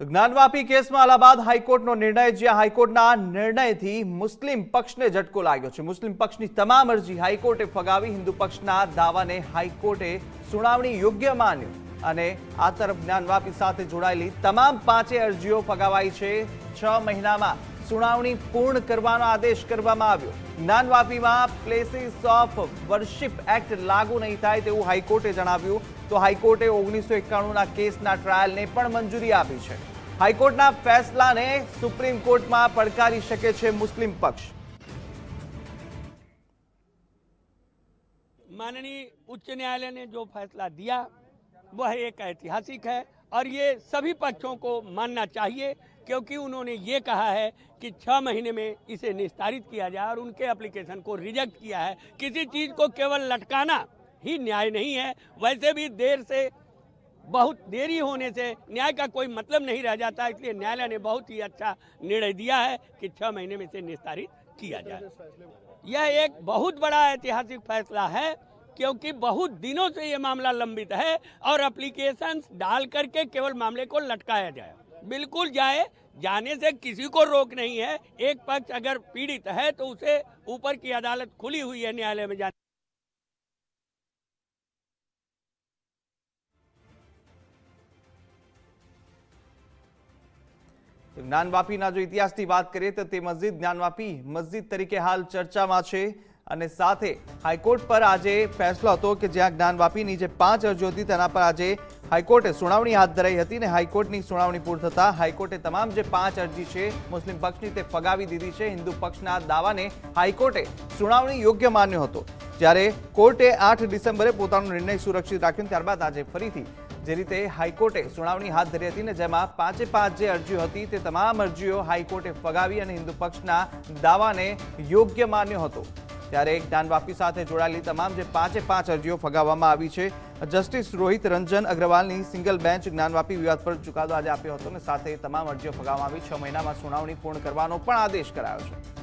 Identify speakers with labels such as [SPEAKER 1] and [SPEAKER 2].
[SPEAKER 1] જ્ઞાનવાપી કેસમાં અલ્હાબાદ હાઈકોર્ટનો નિર્ણય, જ્યાં હાઈકોર્ટના નિર્ણયથી મુસ્લિમ પક્ષને ઝટકો લાગ્યો છે. મુસ્લિમ પક્ષની તમામ અરજી હાઈકોર્ટે ફગાવી. હિન્દુ પક્ષના દાવાને હાઈકોર્ટે સુનાવણી યોગ્ય માન્યો અને આ તરફ જ્ઞાનવાપી સાથે જોડાયેલી તમામ પાંચે અરજીઓ ફગાવાઈ છે. છ મહિનામાં સુનાવણી પૂર્ણ કરવાનો આદેશ કરવામાં આવ્યો. જ્ઞાનવાપીમાં પ્લેસીસ ઓફ વર્શિપ એક્ટ લાગુ નહીં થાય તેવું હાઈકોર્ટે જણાવ્યું. તો હાઈકોર્ટે ઓગણીસો એકાણુંના કેસના ટ્રાયલને પણ મંજૂરી આપી છે. હાઈકોર્ટના ફેસલાને સુપ્રીમ કોર્ટમાં પડકારી શકે છે મુસ્લિમ પક્ષ
[SPEAKER 2] माननीय उच्च न्यायालय ने जो फैसला दिया वह एक ऐतिहासिक है और ये सभी पक्षों को मानना चाहिए क्योंकि उन्होंने ये कहा है कि छः महीने में इसे निस्तारित किया जाए और उनके एप्लीकेशन को रिजेक्ट किया है किसी चीज़ को केवल लटकाना ही न्याय नहीं है वैसे भी देर से बहुत देरी होने से न्याय का कोई मतलब नहीं रह जाता, इसलिए न्यायालय ने बहुत ही अच्छा निर्णय दिया है कि छह महीने में से निस्तारित किया जाए। यह एक बहुत बड़ा ऐतिहासिक फैसला है, क्योंकि बहुत दिनों से ये मामला लंबित है और एप्लीकेशन डाल करके केवल मामले को लटकाया जाए। बिल्कुल जाए, जाने से किसी को रोक नहीं है। एक पक्ष अगर पीड़ित है तो उसे ऊपर की अदालत खुली हुई है न्यायालय में जाने
[SPEAKER 1] જ્ઞાનવાપીના જો ઇતિહાસની વાત કરીએ તો તે મસ્જિદ જ્ઞાનવાપી મસ્જિદ તરીકે હાલ ચર્ચામાં છે અને સાથે હાઈકોર્ટ પર આજે ફેસલો હતો કે જ્યાં જ્ઞાનવાપીની જે પાંચ અરજીઓ હતી તેના પર આજે હાઈકોર્ટે સુનાવણી હાથ ધરાઈ હતી અને હાઈકોર્ટની સુનાવણી પૂર્ણ થતા હાઈકોર્ટે તમામ જે પાંચ અરજી છે મુસ્લિમ પક્ષની તે ફગાવી દીધી છે. હિન્દુ પક્ષના દાવાને હાઈકોર્ટે સુનાવણી યોગ્ય માન્યો હતો. જ્યારે કોર્ટે આઠ ડિસેમ્બરે પોતાનો નિર્ણય સુરક્ષિત રાખ્યો ત્યારબાદ આજે ફરીથી જે રીતે હાઈકોર્ટે સુનાવણી હાથ ધરી હતી ને જેમાં પાંચે પાંચ જે અરજીઓ હતી તે તમામ અરજીઓ હાઈકોર્ટે ફગાવી અને હિન્દુ પક્ષના દાવાને યોગ્ય માન્યો હતો. ત્યારે એક જ્ઞાનવાપી સાથે જોડાયેલી તમામ જે પાંચે પાંચ અરજીઓ ફગાવવામાં આવી છે, જસ્ટિસ રોહિત રંજન અગ્રવાલની સિંગલ બેન્ચ જ્ઞાનવાપી વિવાદ પર ચુકાદો આજે આપ્યો હતો અને સાથે તમામ અરજીઓ ફગાવવામાં આવી, છ મહિનામાં સુનાવણી પૂર્ણ કરવાનો પણ આદેશ કરાયો છે.